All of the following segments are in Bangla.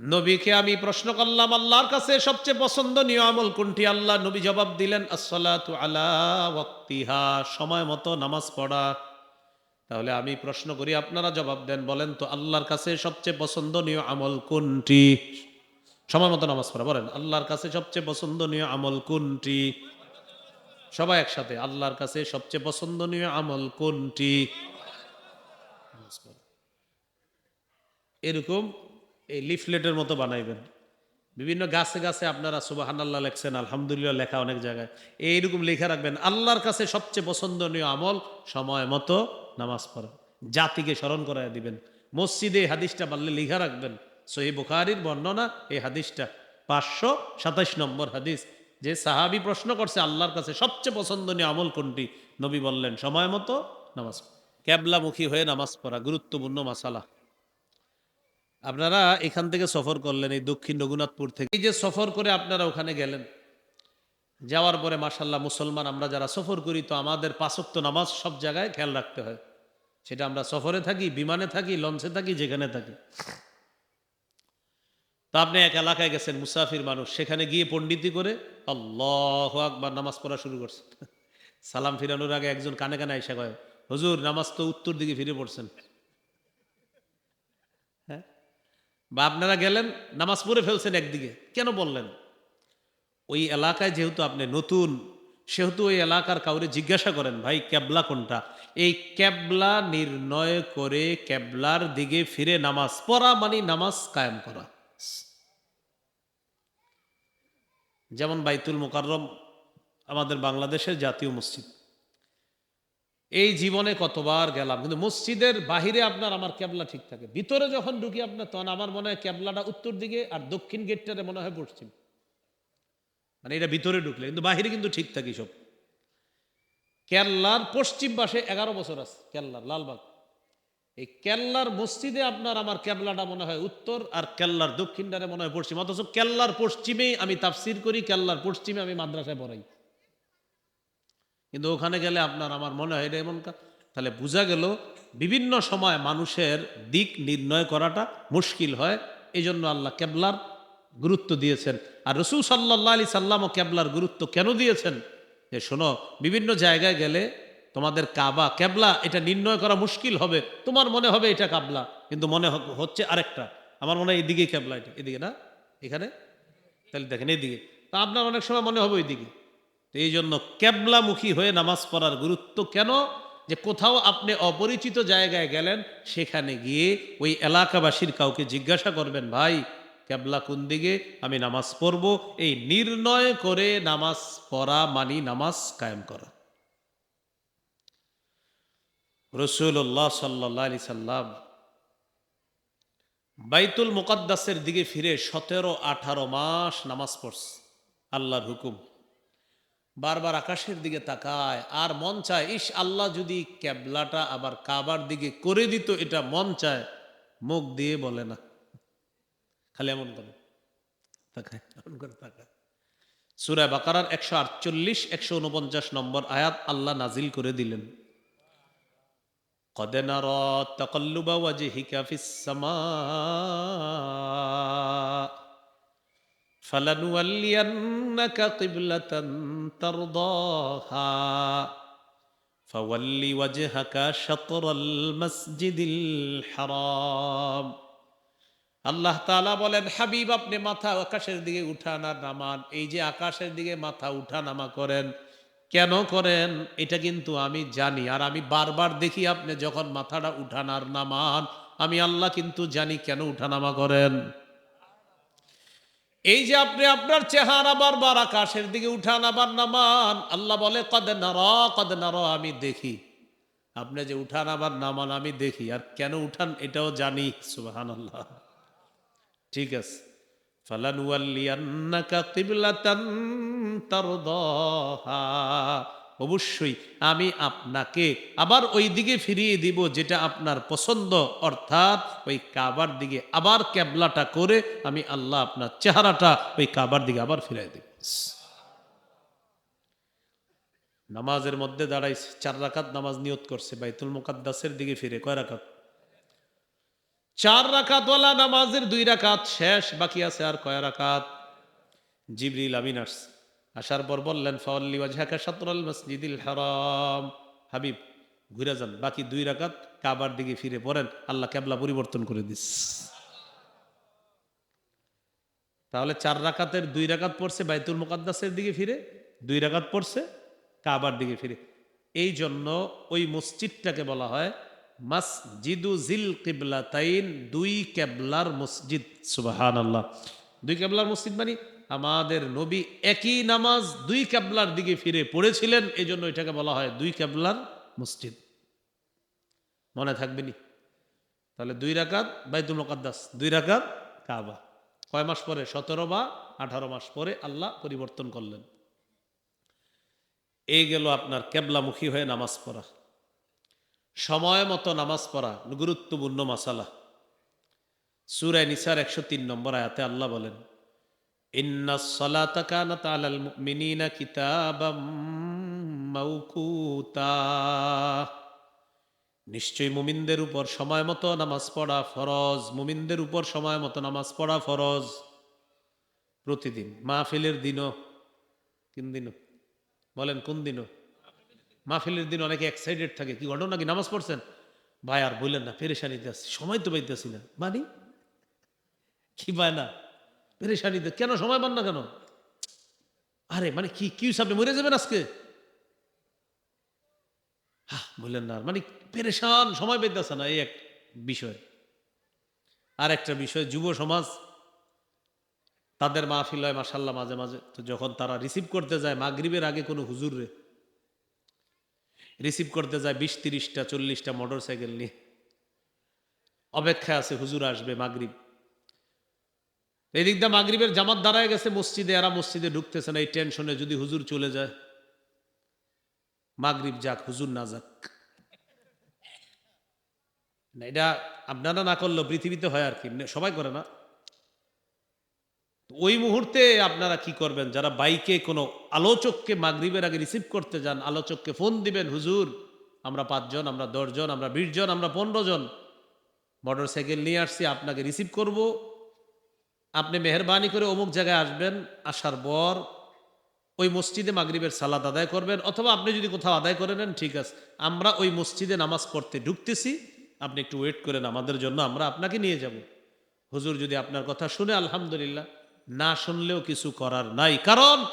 নবীকে আমি প্রশ্ন করলাম, আল্লাহর কাছে সবচেয়ে পছন্দনীয় আমল কোনটি? আল্লাহ নবী জবাব দিলেন, আসসালাতু আলা সময় মতো নামাজ পড়া। তাহলে আমি প্রশ্ন করি, আপনারা জবাব দেন, বলেন তো আল্লাহর কাছে সবচেয়ে পছন্দনীয় আমল কোনটি? সময় মতো নামাজ পড়া, বলেন, আল্লাহর কাছে সবচেয়ে পছন্দনীয় আমল কোনটি? সবাই একসাথে, আল্লাহর কাছে সবচেয়ে পছন্দনীয় আমল কোনটি? এরকম এই লিফলেটের মতো বানাইবেন। বিভিন্ন গাছে গাছে আপনারা সুবাহান আল্লাহ লেখছেন, আলহামদুলিল্লাহ লেখা অনেক জায়গায়। এইরকম লেখা রাখবেন, আল্লাহর কাছে সবচেয়ে পছন্দনীয় আমল সময় মতো নামাজ পড়া। জাতিকে স্মরণ করায় দিবেন। মসজিদে এই হাদিসটা পারলে লিখা রাখবেন। সহি বুখারির বর্ণনা, এই হাদিসটা পাঁচশো সাতাইশ নম্বর হাদিস। যে সাহাবি প্রশ্ন করছে, আল্লাহর কাছে সবচেয়ে পছন্দনীয় আমল কোনটি? নবী বললেন, সময় মতো নামাজ ক্যাবলামুখী হয়ে নামাজ পড়া, গুরুত্বপূর্ণ মাসালা। আপনারা এখান থেকে সফর করলেন এই দক্ষিণ রঘুনাথপুর থেকে। এই যে সফর করে আপনারা ওখানে গেলেন, যাওয়ার পরে মাসাল্লাহ মুসলমান, আমরা যারা সফর করি তো আমাদের পাঁচক্ত নামাজ সব জায়গায় খেয়াল রাখতে হয়। সেটা আমরা সফরে থাকি, বিমানে থাকি, লঞ্চে থাকি, যেখানে থাকি। তা আপনি এক এলাকায় গেছেন, মুসাফির মানুষ, সেখানে গিয়ে পণ্ডিতি করে আল্লাহ আকবার নামাজ পড়া শুরু করছেন। সালাম ফিরানোর আগে একজন কানে কানে আইসা কয়, হুজুর, নামাজ তো উত্তর দিকে ফিরে পড়ছেন হ্যাঁ বা আপনারা গেলেন, নামাজ পড়ে ফেলছেন একদিকে। কেন বললেন? ওই এলাকায় যেহেতু আপনি নতুন, সেহেতু ওই এলাকার কাউরে জিজ্ঞাসা করেন, ভাই, ক্যাবলা কোনটা? এই ক্যাবলা নির্ণয় করে ক্যাবলার দিকে ফিরে নামাজ পড়া মানে নামাজ কায়েম করা। যেমন বাইতুল মোকাররম, আমাদের বাংলাদেশের জাতীয় মসজিদ। এই জীবনে কতবার গেলাম, কিন্তু মসজিদের বাহিরে আপনার আমার ক্যাবলা ঠিক থাকে। ভিতরে যখন ঢুকি আপনার, তখন আমার মনে হয় ক্যাবলাটা উত্তর দিকে আর দক্ষিণ গেটটারে মনে হয় পশ্চিম। মানে এটা ভিতরে ঢুকলে, কিন্তু বাহিরে কিন্তু ঠিক থাকি সব। কেল্লার পশ্চিম পাশে এগারো বছর আছে, কেল্লার, লালবাগ। এই কেল্লার মসজিদে আপনার আমার কেবলাটা মনে হয় উত্তর আর কেল্লার দক্ষিণটারে মনে হয় পশ্চিম। অথচ কেল্লার পশ্চিমেই আমি তাফসির করি, কেল্লার পশ্চিমে আমি মাদ্রাসায় পড়াই। কিন্তু ওখানে গেলে আপনার আমার মনে হয় এটা এমন কা- তাহলে বোঝা গেল, বিভিন্ন সময় মানুষের দিক নির্ণয় করাটা মুশকিল হয়। এই জন্য আল্লাহ কেবলার গুরুত্ব দিয়েছেন। আর রসুল সাল্লাহ আলি সাল্লামও কেবলার গুরুত্ব কেন দিয়েছেন? যে শোনো, বিভিন্ন জায়গায় গেলে তোমাদের কাবা, কেবলা, এটা নির্ণয় করা মুশকিল হবে। তোমার মনে হবে এটা কাবলা, কিন্তু মনে হচ্ছে আরেকটা। আমার মনে হয় এদিকে কেবলা এটা। এদিকে না? এখানে? তাহলে দেখেন এদিকে। তা আপনার অনেক সময় মনে হবে ওইদিকে। তো এই জন্য ক্যাবলামুখী হয়ে নামাজ পড়ার গুরুত্ব কেন? যে কোথাও আপনি অপরিচিত জায়গায় গেলেন, সেখানে গিয়ে ওই এলাকাবাসীর কাউকে জিজ্ঞাসা করবেন, ভাই ক্যাবলা কোন দিকে? আমি নামাজ পড়ব। এই নির্ণয় করে নামাজ পড়া মানি নামাজ কায়েম করা। রসুল্লাহ সাল্লাহ আলি সাল্লাম বাইতুল মুকাদ্দাসের দিকে ফিরে সতেরো আঠারো মাস নামাজ পড়ছে। আল্লাহর হুকুম। বারবার আকাশের দিকে তাকায় আর মন চায় ইস আল্লাহ যদি ক্যাবলাটা আবার কাবার দিকে করে দিত এটা মন চায় মুখ দিয়ে বলে না খালি এমন করে তাকায় এমন করে তাকায় সুরায় বাকারার একশো আটচল্লিশ একশো উনপঞ্চাশ নম্বর আয়াত আল্লাহ নাজিল করে দিলেন قد نرى تقلب وجهك في السماء فلنولينك قبلة ترضاها فول وجهك شطر المسجد الحرام আল্লাহ তাআলা বলেন হাবিব আপনি মাথা আকাশের দিকে উঠান আর নামান এই যে আকাশের দিকে মাথা উঠা নামা করেন কেন করেন এটা কিন্তু আমি জানি আর আমি বারবার দেখি আপনি যখন মাথাটা উঠান আর নামান আমি আল্লাহ কিন্তু জানি কেন উঠানামা করেন এই যে আপনি আপনার চেহারা বারবার আকাশের দিকে উঠান, আবার নামান। আল্লাহ বলে, কদে নার কদে নার, আমি দেখি। আপনি যে উঠান, আবার নামান, আমি দেখি। আর কেন উঠান, এটাও জানি। সুবাহান আল্লাহ ঠিক আছে। ফালানুয়াল্লিয়ান্নাকা কিবলাতান তারদাহা। অবশ্যই আমি আপনাকে আবার ওই দিকে ফিরিয়ে দিব যেটা আপনার পছন্দ। অর্থাৎ ওই কাবার দিকে আবার ক্যাবলাটা করে আমি আল্লাহ আপনার চেহারাটা ওই কাবার দিকে আবার ফিরিয়ে দিব। নামাজের মধ্যে দাঁড়াইছে চার রাকাত নামাজ নিয়ত করছে, বাইতুল মুকাদ্দাসের দিকে ফিরে কয় রাকাত? চার রাকাতওয়ালা নামাজের দুই রাকাত শেষ, বাকি আছে আর কয় রাকাত? জিবরিল আমিন আসছে। আসার পর বললেন, ফাওয়াল্লি ওয়াজহাকা শাতরাল মসজিদিল হারাম। হাবিব, ঘুরে যান। বাকি দুই রাকাত কাবার দিকে ফিরে পড়েন। আল্লাহ কেবলা পরিবর্তন করে দিস। তাহলে চার রাকাতের দুই রাকাত পড়ছে বাইতুল মুকাদ্দাসের দিকে ফিরে, দুই রাকাত পড়ছে কাবার দিকে ফিরে। এই জন্য ওই মসজিদটাকে বলা হয় মাসজিদু জিল কিবলা তাইন দুই কেবলার মসজিদ। সুবাহান আল্লাহ দুই কেবলার মসজিদ মানে আমাদের নবী একই নামাজ দুই কেবলার দিকে ফিরে পড়েছিলেন এই জন্য এটাকে বলা হয় দুই কেবলার মসজিদ। মনে থাকবে নি? তাহলে দুই রাকাত বাইতুল মুকাদ্দাস, দুই রাকাত কাবা। কয় মাস পরে? সতেরো বা আঠারো মাস পরে আল্লাহ পরিবর্তন করলেন। এই গেল আপনার কেবলামুখী হয়ে নামাজ পড়া। সময় মতো নামাজ পড়া, গুরুত্বপূর্ণ মাসালা। সুরায় নিসার একশো তিন নম্বর আয়াতে আল্লাহ বলেন নিশ্চয়ই মুমিনদের উপর সময় মতো নামাজ পড়া ফরজ, মুমিনদের উপর সময় মতো নামাজ পড়া ফরজ। প্রতিদিন, মাহফিলের দিনও কোন দিনও। বলেন, কোন দিনও? মাহফিলের দিন অনেকে এক্সাইটেড থাকে। কি ঘটনা নাকি নামাজ পড়ছেন? ভাই, আর বললেন না, পেরেশানিতে আসছি সময় তো পাইতেছি না। মানি? কি পায় না পেরেশানিতে কেন সময় পান না কেন? আরে মানে কি কি আপনি মরে যাবেন আজকে? হা বললেন না। মানে পেরেশান, সময় পেতেছে না, এই এক বিষয়। আর একটা বিষয়, যুব সমাজ, তাদের মাহফিল হয় মাসাল্লাহ মাঝে মাঝে। তো যখন তারা রিসিভ করতে যায়, মাগরিবের আগে কোনো হুজুর রিসিভ করতে যায় বিশ, তিরিশটা, চল্লিশটা মোটর সাইকেল নিয়ে। অপেক্ষায় আছে, হুজুর আসবে মাগরিব। এই দিক দিয়ে মাগরিবের জামাত দাঁড়ায় গেছে, মসজিদে, এরা মসজিদে ঢুকতেছে না, এই টেনশনে যদি হুজুর চলে যায়। মাগরিব যাক, হুজুর না যাক। না, এটা আপনারা না করলেও পৃথিবীতে হয় আর কি সবাই করে না। ওই মুহূর্তে আপনারা কি করবেন? যারা বাইকে কোনো আলোচককে মাগরিবের আগে রিসিভ করতে যান, আলোচককে ফোন দিবেন, হুজুর, আমরা পাঁচজন আমরা দশজন আমরা বিশ জন, আমরা পনেরো জন মোটর সাইকেল নিয়ে আসছি, আপনাকে রিসিভ করব। আপনি মেহরবানি করে অমুক জায়গায় আসবেন, আসার পর ওই মসজিদে মাগরিবের সালাদ আদায় করবেন, অথবা আপনি যদি কোথাও আদায় করে নেন, ঠিক আছে। আমরা ওই মসজিদে নামাজ পড়তে ঢুকতেছি, আপনি একটু ওয়েট করেন আমাদের জন্য আমরা আপনাকে নিয়ে যাব। হুজুর যদি আপনার কথা শুনে, আলহামদুলিল্লাহ, না শুনলেও কিছু করার নাই। কারণ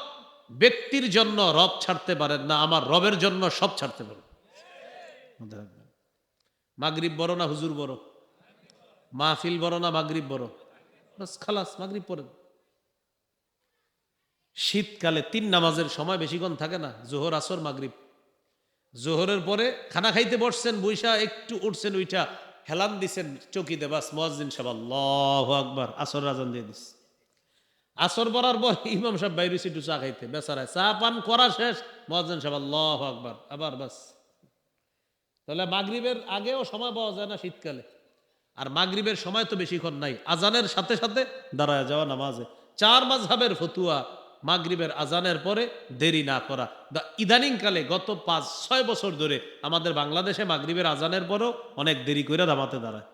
ব্যক্তির জন্য রব ছাড়তে পারেন না, আমার রবের জন্য সব ছাড়তে পারেন। মাগরিব বড় না হুজুর বড়? মাহফিল বড় না মাগরিব বড়? বাস খালাস, মাগরিব পড়েন শীতকালে তিন নামাজের সময় বেশিক্ষণ থাকে না, জোহর, আসর, মাগরিব। জোহরের পরে খানা খাইতে বসছেন, বৈশা একটু উঠছেন, ওইটা হেলান দিছেন চকিতে বাস মহাজিন সাহেব, আল্লাহ আকবার আসর রাজন দিয়ে দিস আসর পড়ার পর ইমাম সাহেব বাইরে একটু চা খাইতে, বেচারায় চা পান করা শেষ মহাজিন সাহেব, আল্লাহ আকবার, আবার বাস। তাহলে মাগরিবের আগেও সময় পাওয়া যায় না শীতকালে। আর মাগরীবের সময় তো বেশিক্ষণ নাই। আজানের সাথে সাথে দাঁড়ায় যাওয়া নামাজে। চার মাঝহাবের ফতুয়া মাগরীবের আজানের পরে দেরি না করা। ইদানিংকালে গত পাঁচ, ছয় বছর ধরে আমাদের বাংলাদেশে মাগরীবের আজানের পরও অনেক দেরি করে দামাতে দাঁড়ায়।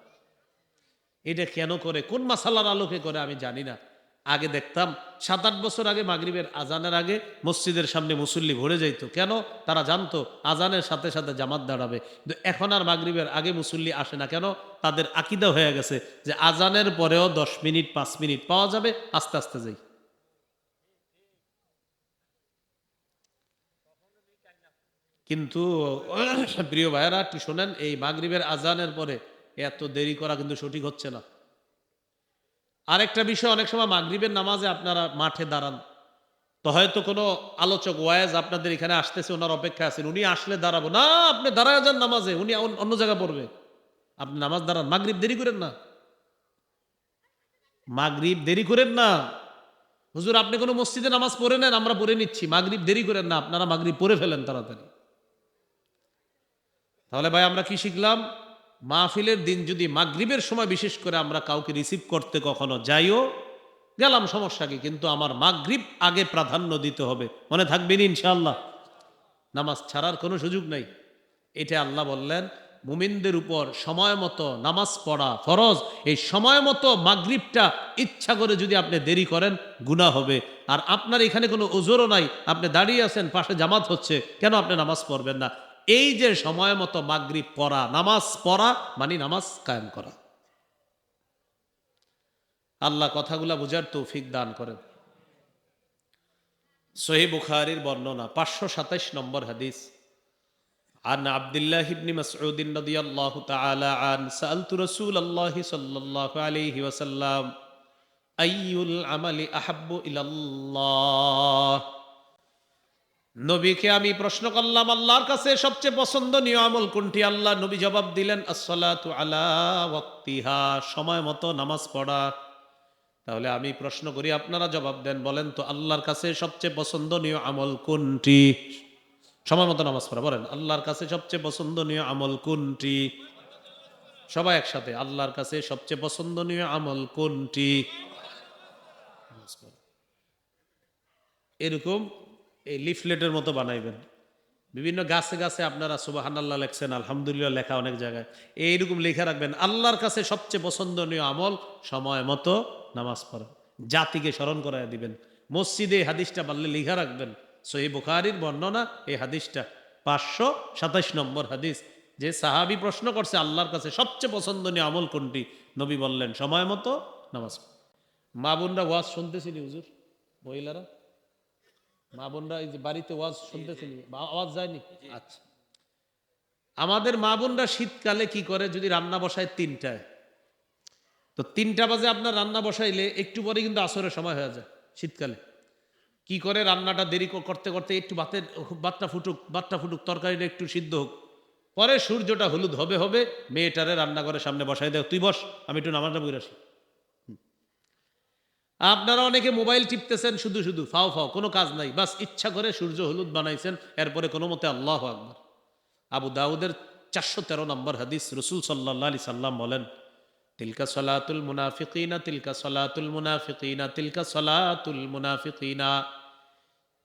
এটা কেন করে? কোন মাসালার আলোকে করে আমি জানি না। আগে দেখতাম সাত আট বছর আগে মাগরিবের আজানের আগে মসজিদের সামনে মুসল্লি ভরে যাইত। কেন? তারা জানতো, আজানের সাথে সাথে জামাত দাঁড়াবে। কিন্তু এখন আর মাগরিবের আগে মুসল্লি আসে না। কেন? তাদের আকিদা হয়ে গেছে যে আজানের পরেও দশ মিনিট, পাঁচ মিনিট পাওয়া যাবে, আস্তে আস্তে যাই। কিন্তু, প্রিয় ভাইয়েরা, একটু শোনেন, এই মাগরিবের আজানের পরে এত দেরি করা কিন্তু সঠিক হচ্ছে না। আরেকটা বিষয়, অনেক সময় মাগরিবের নামাজে আপনারা মাঠে দাঁড়ান। তো হয়তো কোনো আলোচক ওয়াজ আপনাদের এখানে আসতেছে, ওনার অপেক্ষা আছেন। উনি আসলে দাঁড়াবো না, আপনি দাঁড়ায় যান নামাজে, উনি অন্য- জায়গায় পড়বে। আপনি নামাজ দাঁড়ান। মাগরিব দেরি করেন না। মাগরীব দেরি করেন না। হুজুর, আপনি কোনো মসজিদে নামাজ পড়ে নেন, আমরা পড়ে নিচ্ছি। মাগরিব দেরি করেন না, আপনারা মাগরিব পড়ে ফেলেন তাড়াতাড়ি। তাহলে ভাই, আমরা কি শিখলাম? মাহফিলের দিন যদি মাগরিবের সময় বিশেষ করে আমরা কাউকে রিসিভ করতে কখনো যাইও, গেলাম সমস্যা কি? কিন্তু আমার মাগরিব আগে প্রাধান্য দিতে হবে। মনে থাকবেন ইনশাআল্লাহ? নামাজ ছাড়ার কোনো সুযোগ নাই। এটা আল্লাহ বললেন, মুমিনদের উপর সময় মতো নামাজ পড়া ফরজ। এই সময় মতো মাগরিবটা ইচ্ছা করে যদি আপনি দেরি করেন, গুনাহ হবে। আর আপনার এখানে কোনো ওজোরও নাই। আপনি দাঁড়িয়ে আছেন, পাশে জামাত হচ্ছে। কেন আপনি নামাজ পড়বেন না? এই যে সময় মতো মাগরিব পড়া নামাজ পড়া মানে নামাজ কায়েম করা আল্লাহ কথাগুলা বুঝার তৌফিক দান করেন সহি বুখারির বর্ণনা পাঁচশো সাতাইশ নম্বর হাদিস عن عبد الله بن مسعود رضي الله تعالى عنه سألت رسول الله صلى الله عليه وسلم أي العمل أحب إلى الله নবীকে আমি প্রশ্ন করলাম, আল্লাহর কাছে সবচেয়ে পছন্দনীয় আমল কোনটি? আল্লাহ নবী জবাব দিলেন, আসসালাতু আলা ওয়াক্তিহা, সময় মতো নামাজ পড়া। তাহলে আমি প্রশ্ন করি, আপনারা জবাব দেন, বলেন তো আল্লাহর কাছে সবচেয়ে পছন্দনীয় আমল কোনটি? সময় মতো নামাজ পড়া, বলেন, আল্লাহর কাছে সবচেয়ে পছন্দনীয় আমল কোনটি? সবাই একসাথে, আল্লাহর কাছে সবচেয়ে পছন্দনীয় আমল কোনটি? এরকম এই লিফলেটের মতো বানাইবেন। বিভিন্ন গাছে গাছে আপনারা সুবাহান আল্লাহ লেখছেন, আলহামদুলিল্লাহ লেখা অনেক জায়গায়। এইরকম লেখা রাখবেন, আল্লাহর কাছে সবচেয়ে পছন্দনীয় আমল সময় মতো নামাজ পড়া। জাতিকে স্মরণ করায় দিবেন। মসজিদে এই হাদিসটা পারলে লিখা রাখবেন। সহি বুখারির বর্ণনা এই হাদিসটা। পাঁচশো সাতাইশ নম্বর হাদিস, যে সাহাবি প্রশ্ন করছে, আল্লাহর কাছে সবচেয়ে পছন্দনীয় আমল কোনটি? নবী বললেন, সময় মতো নামাজ। মা বোনরা ওয়াজ শুনতেছিলি হুজুর, মহিলারা? মা বোনরা এই যে বাড়িতে ওয়াজ শুনতেছিলি বা- আওয়াজ যায়নি? আচ্ছা। আমাদের মা বোনরা শীতকালে কি করে যদি রান্না বসায় তিনটায়? তো তিনটা বাজে আপনার রান্না বসাইলে একটু পরে কিন্তু আসরের সময় হয়ে যায় শীতকালে। কি করে রান্নাটা দেরি করতে করতে একটু ভাতের ভাতটা ফুটুক ভাতটা ফুটুক তরকারিটা একটু সিদ্ধ হোক। পরে সূর্যটা হলুদ হবে হবে মেয়েটারে রান্নাঘরের সামনে বসাই দেয় তুই বস আমি একটু নামাজটা বই আসি। আপনারা অনেকে মোবাইল টিপতেছেন শুধু শুধু, ফাও ফাও, কোনো কাজ নাই। বাস ইচ্ছা করে সূর্য হলুদ বানাইছেন, এরপরে কোনো মতে আল্লাহ আকবর। আবু দাউদের চারশো তেরো নম্বর হাদিস রসুল সাল্লাহ আলি সাল্লাম বলেন, তিলকা সলাতুল মুনাফিকিনা, তিলকা সলাতুল মুনাফিকিনা, তিলকা সলাতুল মুনাফিকিনা।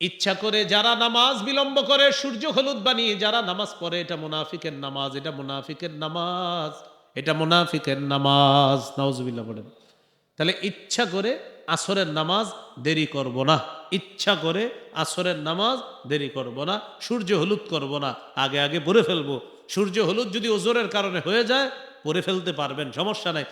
ইচ্ছা করে যারা নামাজ বিলম্ব করে সূর্য হলুদ বানিয়ে, যারা নামাজ পড়ে, এটা মুনাফিকের নামাজ, এটা মুনাফিকের নামাজ, এটা মুনাফিকের নামাজ। নাউজুবিল্লাহ বলেন। তাহলে ইচ্ছা করে আসরের নামাজ দেরি করব না। ইচ্ছা করে আসরের নামাজ দেরি করব না, সূর্য হলুদ করব না। আগে আগে পরে ফেলব। সূর্য হলুদ যদি ওজোরের কারণে হয়ে যায় পরে ফেলতে পারবেন, সমস্যা নাই।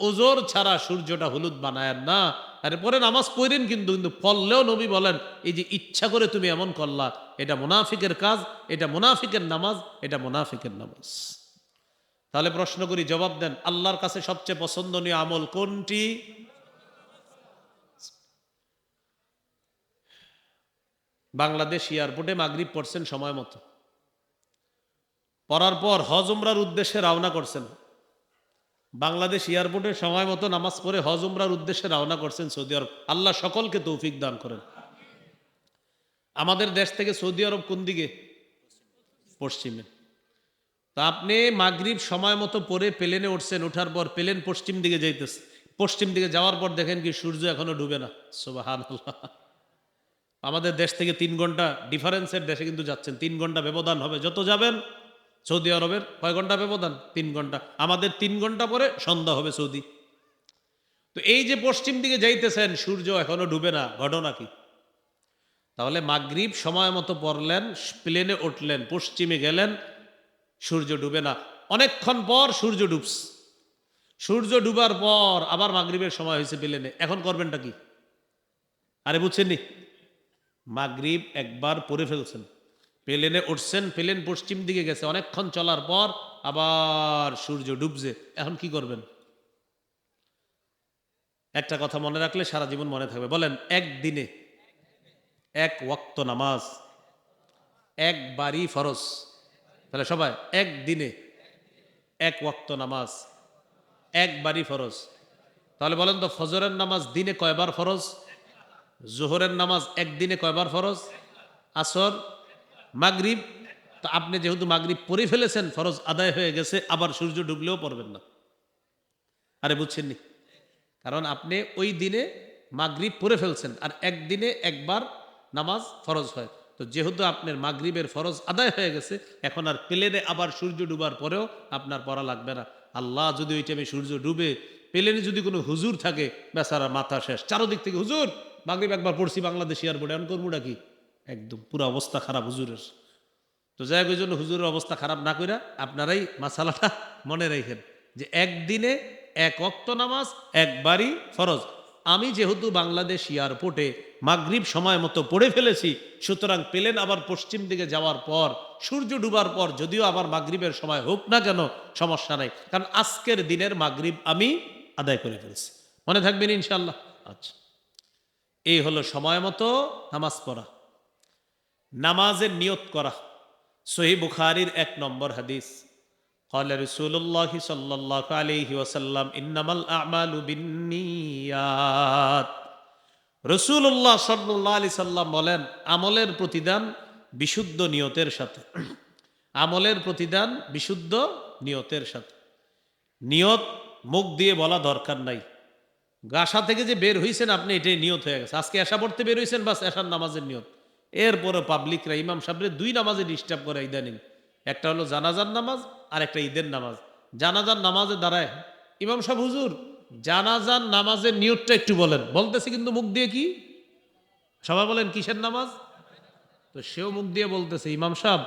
ওজোর ছাড়া সূর্যটা হলুদ বানায় না। আরে, পরে নামাজ পড়েন কিন্তু কিন্তু পড়লেও নবী বলেন, এই যে ইচ্ছা করে তুমি এমন করলা, এটা মুনাফিকের কাজ, এটা মুনাফিকের নামাজ, এটা মুনাফিকের নামাজ। তাহলে প্রশ্ন করি, জবাব দেন, আল্লাহর কাছে সবচেয়ে পছন্দনীয় আমল কোনটি? বাংলাদেশ এয়ারপোর্টে মাগরিব পড়ছেন সময় মতো। পড়ার পর হজ উমরার উদ্দেশ্যে রওনা করছেন। বাংলাদেশ এয়ারপোর্টে সময় মতো নামাজ পড়ে হজ উমরার উদ্দেশ্যে রওনা করছেন সৌদি আরব। আল্লাহ সকলকে তৌফিক দান করেন। আমাদের দেশ থেকে সৌদি আরব কোন দিকে? পশ্চিমে। তা আপনি মাগরিব সময় মতো পরে প্লেনে উঠছেন ওঠার পর প্লেন পশ্চিম দিকে যাইতেছে। পশ্চিম দিকে যাওয়ার পর দেখেন কি সূর্য এখনও ডুবে না। সুবাহান আমাদের দেশ থেকে তিন ঘণ্টা ডিফারেন্সের দেশে কিন্তু যাচ্ছেন। তিন ঘণ্টা ব্যবধান হবে। যত যাবেন, সৌদি আরবের কয় ঘণ্টা ব্যবধান? তিন ঘণ্টা। আমাদের তিন ঘণ্টা পরে সন্ধ্যা হবে সৌদি। তো এই যে পশ্চিম দিকে যাইতেছেন, সূর্য এখনও ডুবে না। ঘটনা কি? তাহলে মাগরিব সময় মতো পড়লেন, প্লেনে উঠলেন, পশ্চিমে গেলেন, সূর্য ডুবে না। অনেকক্ষণ পর সূর্য ডুবস। সূর্য ডুবার পর আবার মাগরিবের সময় হয়েছে প্লেনে। এখন করবেনটা কি? আরে বুঝছেন নি মাগরিব একবার পরে ফেলছেন। প্লেনে উঠছেন, প্লেন পশ্চিম দিকে গেছে। অনেকক্ষণ চলার পর আবার সূর্য ডুবছে। এখন কি করবেন? একটা কথা মনে রাখলে সারা জীবন মনে থাকবে। বলেন, একদিনে এক ওয়াক্ত নামাজ, একবারই ফরজ। তাহলে সবাই, একদিনে এক ওয়াক্ত নামাজ, একবারই ফরজ। তাহলে বলেন তো, ফজরের নামাজ দিনে কয়বার ফরজ? জোহরের নামাজ একদিনে কয়বার ফরজ? আসর? মাগরিব? তো আপনি যেহেতু মাগরিব পড়ে ফেলেছেন, ফরজ আদায় হয়ে গেছে, আবার সূর্য ডুবলেও পড়বেন না। আরে বুঝছেন নি? কারণ আপনি ওই দিনে মাগরিব পড়ে ফেলছেন, আর একদিনে একবার নামাজ ফরজ হয়। তো যেহেতু আপনার মাগরিবের ফরজ আদায় হয়ে গেছে, এখন আর প্লেনে আবার সূর্য ডুবার পরেও আপনার পড়া লাগবে না। আল্লাহ যদি ওই টাইমে সূর্য ডুবে, প্লেনে যদি কোনো হুজুর থাকে, বেচারা মাথা শেষ। চারোদিক থেকে, হুজুর মাগরিব একবার পড়ছি বাংলাদেশ এয়ারপোর্টে, এখন করবোটা কি? একদম, পুরো অবস্থা খারাপ হুজুরের। তো যাই ওই জন্য হুজুরের অবস্থা খারাপ না কইরা আপনারাই মাসালাটা মনে রাখেন যে একদিনে এক অক্ত নামাজ একবারই ফরজ। আমি যেহেতু বাংলাদেশ এয়ারপোর্টে মাগরিব সময় মতো পড়ে ফেলেছি, সুতরাং প্লেন আবার পশ্চিম দিকে যাওয়ার পর, সূর্য ডুবার পর, যদিও আবার মাগরিবের সময় হোক না কেন, সমস্যা নাই। কারণ আজকের দিনের মাগরিব আমি আদায় করে ফেলেছি। মনে থাকবেন ইনশাল্লাহ আচ্ছা। এই হলো সময় মতো নামাজ পড়া নামাজের নিয়ত করা সহি বুখারির এক নম্বর হাদিস قال رسول الله صلى الله عليه وسلم إنما الأعمال بالنيات রসুল্লাহ সাল্লাহ আলি সাল্লাম বলেন আমলের প্রতিদান বিশুদ্ধ নিয়তের সাথে আমলের প্রতিদান বিশুদ্ধ নিয়তের সাথে নিয়ত মুখ দিয়ে বলা দরকার নাই গাসা থেকে যে বের হয়েছেন আপনি, এটাই নিয়ত হয়ে গেছে। আজকে এসা পড়তে বের হয়েছেন বাস এসার নামাজের নিয়ত। এরপরে পাবলিকরা, ইমাম সাহেবের দুই নামাজে ডিস্টার্ব করে ইদানিং। একটা হলো জানাজার নামাজ, আর একটা ঈদের নামাজ। জানাজার নামাজে দাঁড়ায়। ইমাম সাহেব, হুজুর, জানাজার নামাজের নিয়তটা একটু বলেন। বলতেছে কিন্তু মুখ দিয়ে কি? সবাই বলেন, কিসের নামাজ? তো সেও মুখ দিয়ে বলতেছে, ইমাম সাহেব,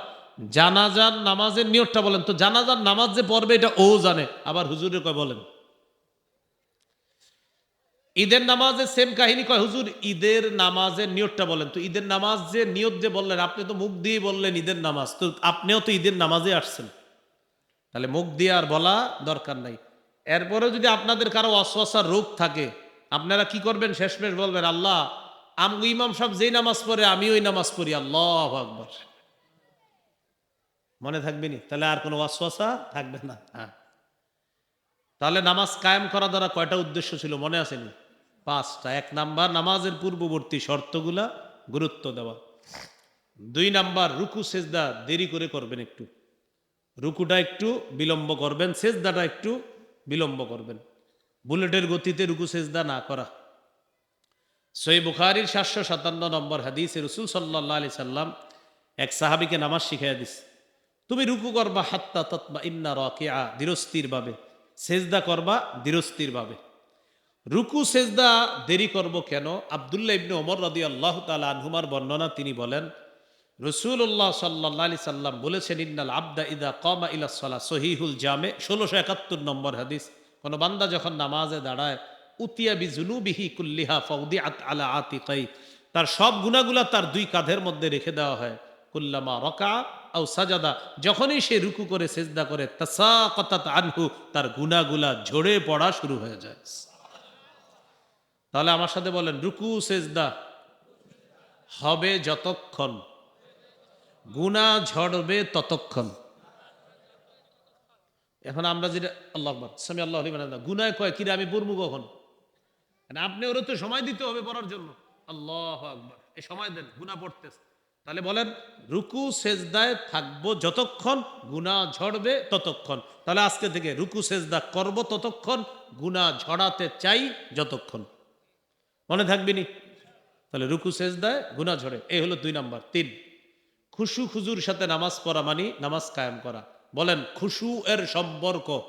জানাজার নামাজের নিয়তটা বলেন। তো জানাজার নামাজ যে পড়বে, এটা ও জানে। আবার হুজুরে কয়, বলেন। ঈদের নামাজে সেম কাহিনী কয়, হুজুর, ঈদের নামাজের নিয়তটা বলেন। তো ঈদের নামাজ যে নিয়ত যে বললেন, আপনি তো মুখ দিয়ে বললেন ঈদের নামাজ। তো আপনিও তো ঈদের নামাজে আসছেন। তাহলে মুখ দিয়ে আর বলা দরকার নাই। এরপরে যদি আপনাদের কারও অশ্বাসার রোগ থাকে, আপনারা কি করবেন? শেষমেশ বলবেন, আল্লাহ আম ইমাম সাহেব যেই নামাজ পড়ে আমি ওই নামাজ পড়ি। আল্লাহ আকবর। মনে থাকবে নি? তাহলে আর কোনো অশ্বাসা থাকবে না। হ্যাঁ। তাহলে নামাজ কায়েম করা দ্বারা কয়টা উদ্দেশ্য ছিল? মনে আসেনি পাঁচটা, এক নাম্বার নামাজের পূর্ববর্তী শর্তগুলা গুরুত্ব দেওয়া। দুই নাম্বার, রুকু, সেজদা দেরি করে করবেন একটু। রুকুটা একটু বিলম্ব করবেন, সেজদাটা একটু বিলম্ব করবেন। বুলেটের গতিতে রুকু, সেজদা না করা। সই বুখারির সাতশো সাতান্ন নম্বর হাদিসে রসুল সাল্লাহ আলি সাল্লাম এক সাহাবিকে নামাজ শিখাইয়া দিস, তুমি রুকু করবা হাত্তা তৎবা ইন্না রকিয়া ধীরস্থির ভাবে। সেজদা করবা ধীরস্থির ভাবে। রুকু, সেজদা দেরি করব কেন? আবদুল্লাহ ইবনে ওমর রদি আল্লাহ তালা আনহুমার বর্ণনা তিনি বলেন রসুল্লাহ সাল্লাহ আলি সাল্লাম বলেছেন, ইন্নাল আবদা ইদা কমা ইলা সাল্লাহ সহিহুল জামে, ষোলোশো একাত্তর নম্বর হাদিস। কোন বান্দা যখন নামাজে দাঁড়ায়, উতিয়া বি জুনুবিহি কুল্লিহা ফৌদি আত আলা আতিকাই। তার সব গুণাগুলা তার দুই কাঁধের মধ্যে রেখে দেওয়া হয়। কুল্লামা রকা আও সাজাদা, যখনই সে রুকু করে, সেজদা করে তাসা কতাত আনহু, তার গুণাগুলা ঝরে পড়া শুরু হয়ে যায়। তাহলে আমার সাথে বলেন, রুকু, সেজদা। হবে যতক্ষণ। গুণা ঝড়বে ততক্ষণ। এখন আমরা যেটা, আল্লাহ সামি আল্লাহ গুনায় কয়, কিরে, আমি পড়ব কখন? মানে আপনি ওরা তো সময় দিতে হবে পড়ার জন্য। আল্লাহ আকবর, এই সময় দেন গুণা পড়তেছে। তাহলে বলেন, রুকু, সেজদায় থাকব যতক্ষণ গুণা ঝড়বে ততক্ষণ। তাহলে আজকে থেকে রুকু, সেজদা করব ততক্ষণ গুণা ঝড়াতে চাই যতক্ষণ। মনে থাকবিনি? তাহলে রুকু, সেজদায় গুণা ঝরে এই হলো দুই নাম্বার। তিন, খুশু খুজুর সাথে নামাজ পড়া মানি নামাজ কায়েম করা। বলেন, খুশু এর সম্পর্ক।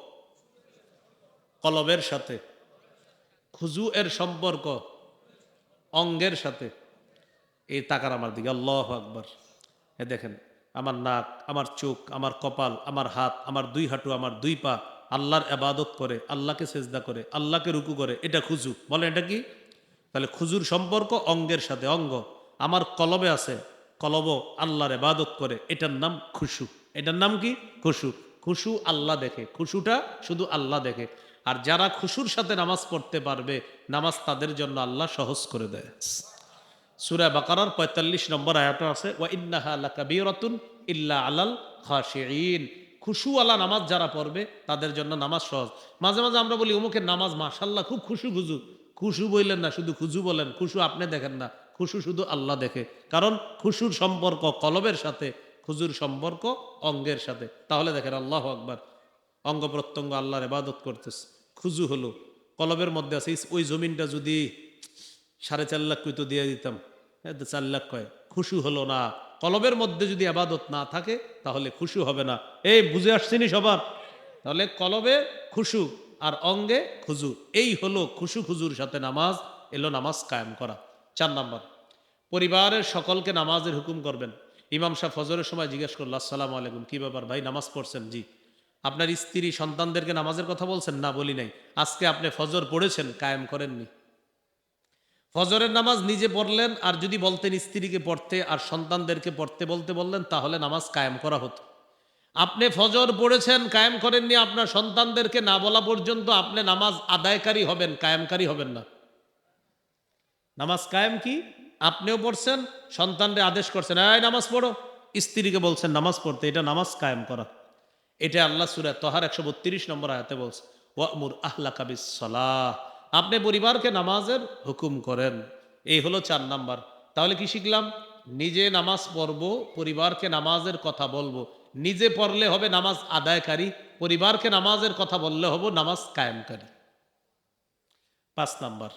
কলবের সাথে। খুজু এর সম্পর্ক। অঙ্গের সাথে। এই তাকার আমার দিকে। আল্লাহ আকবর। এ দেখেন, আমার নাক, আমার চোখ, আমার কপাল, আমার হাত, আমার দুই হাঁটু, আমার দুই পা, আল্লাহর আবাদত করে, আল্লাহকে সেজদা করে, আল্লাহকে রুকু করে, এটা খুজু। বলে এটা কি? তাহলে খুজুর সম্পর্ক অঙ্গের সাথে, অঙ্গ। আমার কলবে আছে, কলব আল্লাহর এবাদত করে, এটার নাম খুশু। এটার নাম কি? খুশু। খুশু আল্লাহ দেখে। খুশুটা শুধু আল্লাহ দেখে। আর যারা খুশুর সাথে নামাজ পড়তে পারবে, নামাজ তাদের জন্য আল্লাহ সহজ করে দেয়। সুরা বাকারার পঁয়তাল্লিশ নম্বর আয়াত আছে, ওয়া ইন্নাহা ইল্লা আলাল খাশিঈন। খুশু আলা নামাজ যারা পড়বে, তাদের জন্য নামাজ সহজ। মাঝে মাঝে আমরা বলি, অমুকের নামাজ মাশাল্লাহ খুব খুশু খুজু খুশু বললেন না, শুধু খুজু বলেন, খুশু আপনি দেখেন না, খুশু শুধু আল্লাহ দেখে। কারণ খুশুর সম্পর্ক কলবের সাথে, খুজুর সম্পর্ক অঙ্গের সাথে। তাহলে দেখেন আল্লাহ আকবার, অঙ্গ প্রত্যঙ্গ আল্লাহর এবাদত করতেছে। খুজু হলো, কলবের মধ্যে আছে ওই জমিনটা যদি সাড়ে চার লাখ কই তো দিয়ে দিতাম। হ্যাঁ চার লাখ কয়? খুশু হলো না। কলবের মধ্যে যদি আবাদত না থাকে, তাহলে খুশু হবে না। এই, বুঝে আসছিনি সবার? তাহলে কলবে খুশু। আর অঙ্গে খুজুর। এই হলো খুশু খুজুর সাথে নামাজ, এলো নামাজ কায়েম করা। চার নাম্বার, পরিবারের সকলকে নামাজের হুকুম করবেন। ইমাম শাহ ফজরের সময় জিজ্ঞেস করল, আসসালামু আলাইকুম, কি ব্যাপার ভাই, নামাজ পড়ছেন? জি। আপনার স্ত্রী সন্তানদেরকে নামাজের কথা বলছেন? না, বলি নাই। আজকে আপনি ফজর পড়েছেন, কায়েম করেননি। ফজরের নামাজ নিজে পড়লেন, আর যদি বলতেন স্ত্রীকে পড়তে আর সন্তানদেরকে পড়তে বলতে বললেন, তাহলে নামাজ কায়েম করা হতো। আপনি ফজর পড়েছেন, কায়েম করেননি, আপনার সন্তানদেরকে না বলা পর্যন্ত আপনি নামাজ আদায়কারী হবেন, কায়েমকারী হবেন না। নামাজ কায়েম কি? আপনিও পড়ছেন, সন্তানরে আদেশ করছেন, এই নামাজ পড়ো। স্ত্রীকে বলছেন, নামাজ পড়তে, এটা নামাজ কায়েম করা। এটা আল্লাহ সুরা তহার একশো বত্রিশ নম্বর আয়াতে বলছে, ওয়ামুর আহলা কাবিস সলাহ আপনি পরিবারকে নামাজের হুকুম করেন, এই হলো চার নাম্বার। তাহলে কি শিখলাম? নিজে নামাজ পড়ব, পরিবারকে নামাজের কথা বলব নিজে পড়লে হবে নামাজ আদায়কারী, পরিবারকে নামাজের কথা বললে হব নামাজ কায়েমকারী। পাঁচ নাম্বার,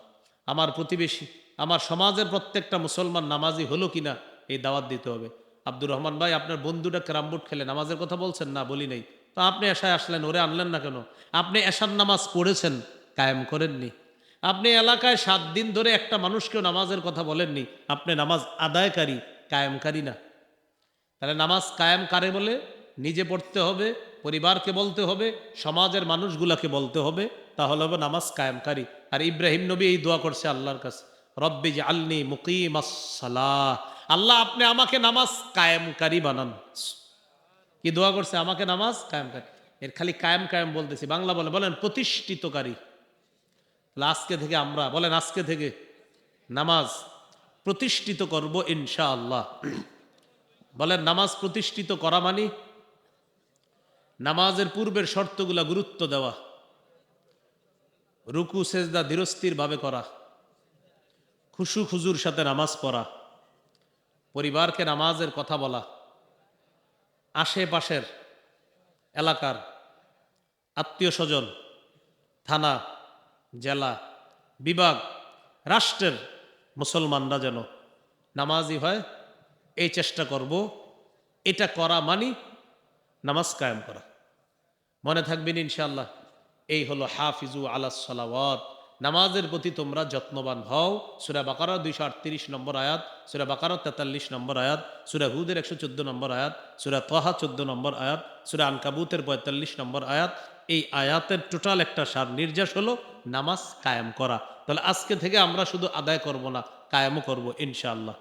আমার প্রতিবেশী, আমার সমাজের প্রত্যেকটা মুসলমান নামাজি হলো কিনা এই দাওয়াত দিতে হবে। আব্দুর রহমান ভাই, আপনার বন্ধুটা ক্যারামবোর্ড খেলে নামাজের কথা বলছেন? না, বলি নাই। তো আপনি এসায় আসলেন, ওরে আনলেন না কেন? আপনি এশার নামাজ পড়েছেন, কায়েম করেননি। আপনি এলাকায় সাত দিন ধরে একটা মানুষকেও নামাজের কথা বলেননি, আপনি নামাজ আদায়কারী, কায়েমকারী না। তাহলে নামাজ কায়েম কারে বলে? নিজে পড়তে হবে, পরিবারকে বলতে হবে, সমাজের মানুষগুলাকে বলতে হবে, তাহলে হবে নামাজ কায়েমকারী আর ইব্রাহিম নবী এই দোয়া করছে আল্লাহর কাছে। রব্বি আল্নি মুকিম আল্লাহ, আপনি আমাকে নামাজ কায়েমকারী বানান। কি দোয়া করছে? আমাকে নামাজ কায়েমকারী এর খালি কায়েম কায়েম বলতেছি। বাংলা বলে, বলেন প্রতিষ্ঠিতকারী আজকে থেকে আমরা, বলেন আজকে থেকে নামাজ প্রতিষ্ঠিত করব ইনশা আল্লাহ বলেন, নামাজ প্রতিষ্ঠিত করা মানি? নামাজের পূর্বের শর্তগুলা গুরুত্ব দেওয়া। রুকু, সেজদা, ধীরস্থির ভাবে করা। খুশু, খুজুর সাথে নামাজ পড়া। পরিবারকে নামাজের কথা বলা। আশেপাশের এলাকার আত্মীয় স্বজন থানা, জেলা, বিভাগ, রাষ্ট্রের মুসলমানরা যেন নামাজি হয়। এই চেষ্টা করব। এটা করা মানি নামাজ কায়েম করা। মনে থাকবেন ইনশাল্লাহ এই হলো হাফিজু আলাহ সালাওয়াত। নামাজের প্রতি তোমরা যত্নবান হও। সুরা বাকারা দুইশো আটত্রিশ নম্বর আয়াত, সুরা বাকারা তেতাল্লিশ নম্বর আয়াত, সুরা হুদের একশো চোদ্দ নম্বর আয়াত, সুরা তহা চোদ্দ নম্বর আয়াত, সুরা আনকাবুতের পঁয়তাল্লিশ নম্বর আয়াত। এই আয়াতের টোটাল একটা সার নির্যাস হলো নামাজ কায়েম করা। তাহলে আজকে থেকে আমরা শুধু আদায় করব না, কায়েমও করব ইনশাআল্লাহ।